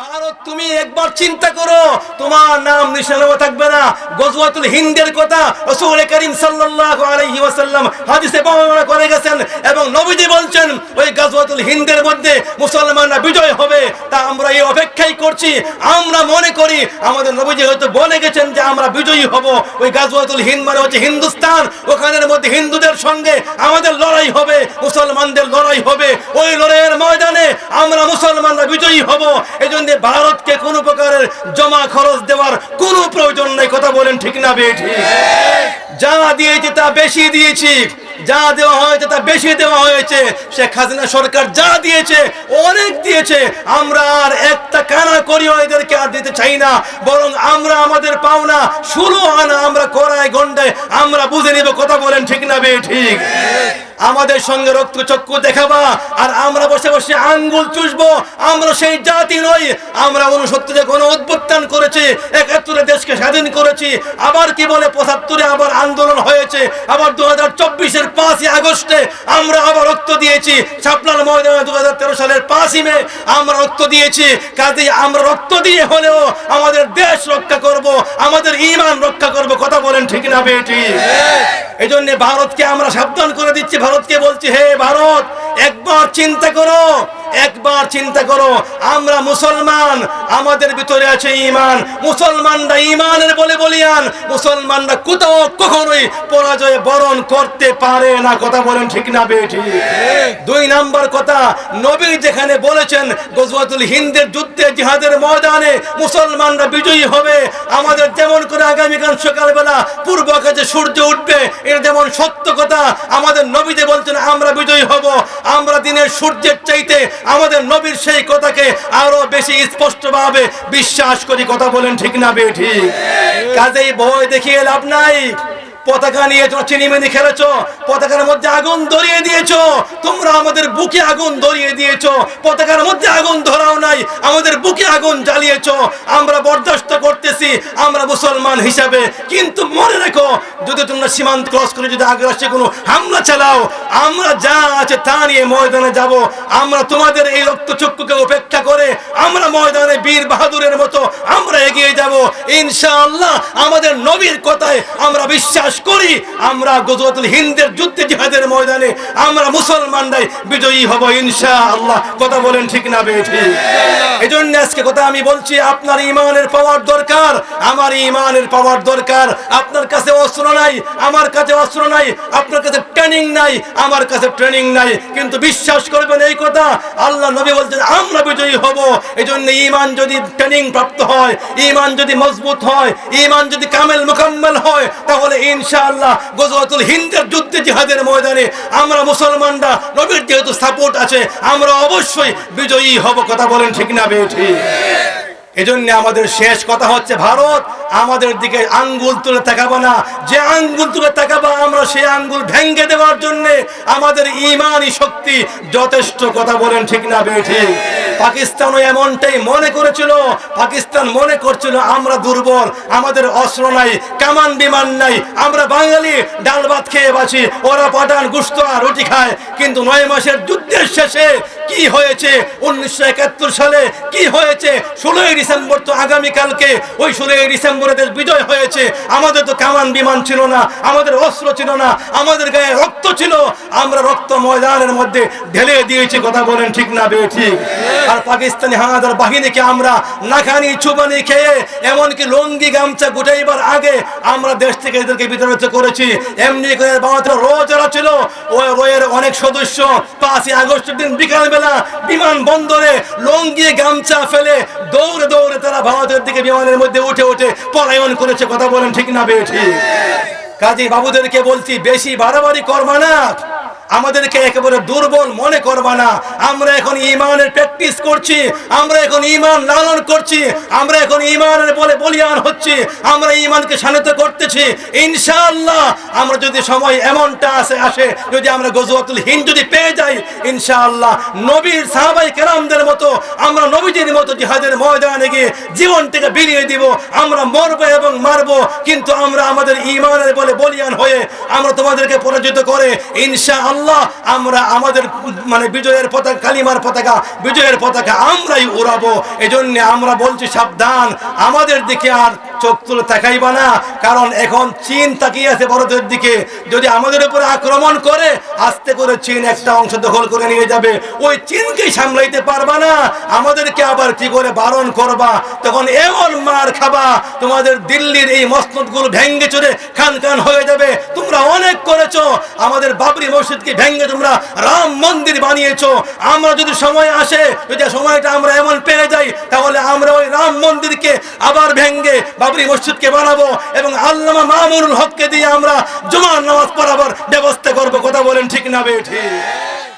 ভারত তুমি একবার চিন্তা করো, তোমার নাম নিশানাও থাকবে না। গজওয়াতুল হিন্দের কথা রাসূল করিম সাল্লাল্লাহু আলাইহি ওয়াসাল্লাম হাদিসে বর্ণনা করে গেছেন এবং নবীজি বলছেন, ওই গজওয়াতুল হিন্দের মধ্যে মুসলমানরা বিজয় হবে, তা আমরা এই অপেক্ষাই করছি। আমরা মনে করি, আমাদের নবীজি হয়তো বলে গেছেন যে আমরা বিজয়ী হব। ওই গাজওয়াতুল হিন্দ মানে হচ্ছে হিন্দুস্তান। ওখানের মধ্যে হিন্দুদের সঙ্গে আমাদের লড়াই হবে, মুসলমানদের লড়াই হবে। ওই লড়াইয়ের ময়দানে আমরা মুসলমানরা বিজয়ী হব। এই জন্য ভারতকে কোনো প্রকারের জমা খরচ দেওয়ার কোনো প্রয়োজন নেই, কথা বলেন ঠিক না বেঠি যা দিয়েছি তা বেশি দিয়েছি, যা দেওয়া হয়েছে তা বেশি দেওয়া হয়েছে। শেখ হাসিনা সরকার যা দিয়েছে, অনেক দিয়েছে। আমরা আর একটা কানা করিও এদেরকে আর দিতে চাই না, বরং আমরা আমাদের পাওনা ষোলো আনা আমরা করায় গন্ডায় আমরা বুঝে নিব, কথা বলেন ঠিক না বে ঠিক। আমাদের সঙ্গে রক্ত চক্ষু দেখাবা আর আমরা বসে বসে আঙ্গুল চুষবো। আমরা সেই জাতি নই আমরা উনসত্তরে কোনো উদ্বোধন করেছি একাত্তরে দেশকে স্বাধীন করেছি আবার কি বলে পঁচাত্তরে আবার আন্দোলন হয়েছে আবার দু হাজার চব্বিশের পাঁচই আগস্টে আমরা আবার রক্ত দিয়েছি ছাপলার ময়দানে দু হাজার তেরো সালের পাঁচই মে আমরা রক্ত দিয়েছি কাজে আমরা রক্ত দিয়ে হলেও আমাদের দেশ রক্ষা করব আমাদের ইমান রক্ষা করব কথা বলেন ঠিক না বেটি? এই জন্য ভারতকে আমরা সাবধান করে দিচ্ছি ভারতকে বলছি হে ভারত একবার চিন্তা করো একবার চিন্তা করো, আমরা মুসলমান, আমাদের ভিতরে আছে ইমান মুসলমানরা ইমানের বলে বলিয়ান, মুসলমানরা কোথাও কখনোই পরাজয় বরণ করতে পারে না। কথা বলেন ঠিক না বেটি দুই নাম্বার কথা, নবী যেখানে বলেছেন, গজওয়াতুল হিন্দের যুদ্ধে, জিহাদের ময়দানে মুসলমানরা বিজয়ী হবে। আমাদের যেমন করে আগামীকাল সকালবেলা পূর্ব কাছে সূর্য উঠবে এটা যেমন সত্য কথা, আমাদের নবীতে বলছেন, আমরা বিজয়ী হব। আমরা দিনের সূর্যের চাইতে আমাদের নবীর সেই কথাকে আরও বেশি স্পষ্টভাবে বিশ্বাস করি, কথা বলেন ঠিক না বে ঠিক কাজেই ভয় দেখিয়ে লাভ নাই। পতাকা নিয়ে তোমরা চিনিমিনি খেলেছো, পতাকার মধ্যে আগুন ধরিয়ে দিয়েছ। তোমরা আমাদের বুকে আগুন ধরিয়ে দিয়েছ, পতাকার মধ্যে আগুন ধরাও নাই, আমাদের বুকে আগুন জ্বালিয়েছো। আমরা বরদাস্ত করতেছি, আমরা মুসলমান হিসাবে। কিন্তু মনে রেখো, যদি তোমরা সীমান্ত ক্রস করে যদি আগ্রাসে কোনো হামলা চালাও, আমরা যা আছে তা নিয়ে ময়দানে যাব। আমরা তোমাদের এই রক্তচক্ষুকে উপেক্ষা করে, আমরা ময়দানে বীর বাহাদুরের মতো আমরা এগিয়ে যাব। ইনশাআল্লাহ, আমাদের নবীর কথায় আমরা বিশ্বাস করি, আমরা গজরতুল হিন্দের যুদ্ধে জিহাদের ময়দানে, আমরা মুসলমানরাই বিজয়ী হব ইনশাআল্লাহ। কথা বলেন ঠিক না বে ঠিক এই আজকে কথা আমি বলছি, আপনার ইমানের পাওয়ার দরকার, আমার ইমানের পাওয়ার দরকার, আপনার কাছে অস্ত্র নাই, আমার কাছে অস্ত্র নাই, আপনার কাছে ট্রেনিং নাই, আমার কাছে ট্রেনিং নাই। কিন্তু বিশ্বাস করবেন এই কথা, আল্লাহ নবী বলছেন, আমরা বিজয়ী হব। এই জন্য ইমান যদি ট্রেনিং প্রাপ্ত হয় ইমান যদি মজবুত হয় ইমান যদি কামেল মোকাম্মেল হয়, তাহলে ইনশাআল্লাহ গজওয়াতুল হিন্দের যুদ্ধে জিহাদের ময়দানে আমরা মুসলমানরা, নবীর যেহেতু সাপোর্ট আছে, আমরা অবশ্যই বিজয়ী হব, কথা বলেন ঠিক না বেঠি এজন্য আমাদের শেষ কথা হচ্ছে ভারত, আমাদের দিকে আঙ্গুল তুলে তাকাবো না। যে আঙ্গুল তুলে তাকাবো আমরা, সেই আঙ্গুল ভেঙ্গে দেওয়ার জন্য আমাদের ইমানই শক্তি যথেষ্ট কথা বলেন ঠিক না বেঠি পাকিস্তানও এমনটাই মনে করেছিল। পাকিস্তান মনে করছিল, আমরা দুর্বল, আমাদের অস্ত্র নাই, কামান বিমান নাই, আমরা বাঙালি, ডাল ভাত খেয়ে বাঁচি, ওরা পাঠান, গুস্ত আর রুটি খায়। কিন্তু নয় মাসের যুদ্ধের শেষে কি হয়েছে? উনিশশো একাত্তর সালে কি হয়েছে? ষোলোই ডিসেম্বর তো আগামীকালকে, ওই ষোলোই ডিসেম্বরে দেশ বিজয় হয়েছে। আমাদের তো কামান বিমান ছিল না, আমাদের অস্ত্র ছিল না, আমাদের গায়ে রক্ত ছিল। আমরা রক্ত ময়দানের মধ্যে ঢেলে দিয়েছি, কথা বলেন ঠিক না বে ঠিক। আর পাকিস্তানি হানাদার বাহিনীকে আমরা নাখানি চুবানি খেয়ে, এমনকি লঙ্গি, গামছা গুটাইবার আগে আমরা দেশ থেকে এদেরকে বিতাড়িত করেছি। এমনি করে বাংলাদেশের রো যারা ছিল, ওই রোয়ের অনেক সদস্য পাঁচই আগস্টের দিন বিকালবেলা বিমান বন্দরে লঙ্গি, গামছা ফেলে দৌড়ে দৌড়ে তারা ভারতের দিকে বিমানের মধ্যে উঠে উঠে পলায়ন করেছে। কথা বলেন ঠিক না বে ঠিক? কাজী বাবুদেরকে বলছি, বেশি বাড়াবাড়ি করবা না। আমাদেরকে একেবারে দুর্বল মনে করবা না। আমরা এখন ইমানের প্র্যাকটিস করছি, আমরা এখন ইমান লালন করছি, আমরা এখন ইমানের বলে বলিয়ান হচ্ছি, আমরা ইমানকে শানিত করতেছি। ইনশাআল্লাহ আমরা যদি সময় এমনটা আসে আসে, যদি আমরা গজওয়াতুল হিন্দ যদি পেয়ে যাই, ইনশাআল্লাহ নবীর সাহাবাই কেরামদের মতো, আমরা নবীজির মতো জিহাদের ময়দানে গিয়ে জীবনটাকে বিলিয়ে দিব। আমরা মরবো এবং মারবো, কিন্তু আমরা আমাদের ইমানের বলে বলিয়ান হয়ে আমরা তোমাদেরকে পরাজিত করে, ইনশাআল্লাহ ইনশাআল্লাহ আমরা আমাদের মানে বিজয়ের পতাকা, কালিমার পতাকা, বিজয়ের পতাকা আমরাই উড়াবো। এজন্য আমরা বলছি সাবধান, আমাদের দিকে আর চোখ তুলে তাকাইবা না, কারণ এখন চীন তাকিয়ে আছে ভারতের দিকে। যদি আমাদের উপরে আক্রমণ করে, আস্তে করে চীন একটা অংশ দখল করে নিয়ে যাবে। ওই চীনকেই সামলাইতে পারবা না, আমাদেরকে আবার কি করে বারণ করবা? তখন এমন মার খাবা, তোমাদের দিল্লির এই মসনদগুলো ভেঙ্গে চড়ে খান খান হয়ে যাবে। তোমরা অনেক করেছ, আমাদের বাবরি মসজিদকে ভেঙ্গে তোমরা রাম মন্দির বানিয়েছো। আমরা যদি সময় আসে, যদি সময়টা আমরা এমন পেয়ে যাই, তাহলে আমরা ওই রাম মন্দিরকে আবার ভেঙ্গে বাবরি মসজিদকে বানাবো এবং আল্লামা মামুনুল হককে দিয়ে আমরা জুমার নামাজ পড়াবার ব্যবস্থা করব। কথা বলেন ঠিক না বে ঠিক?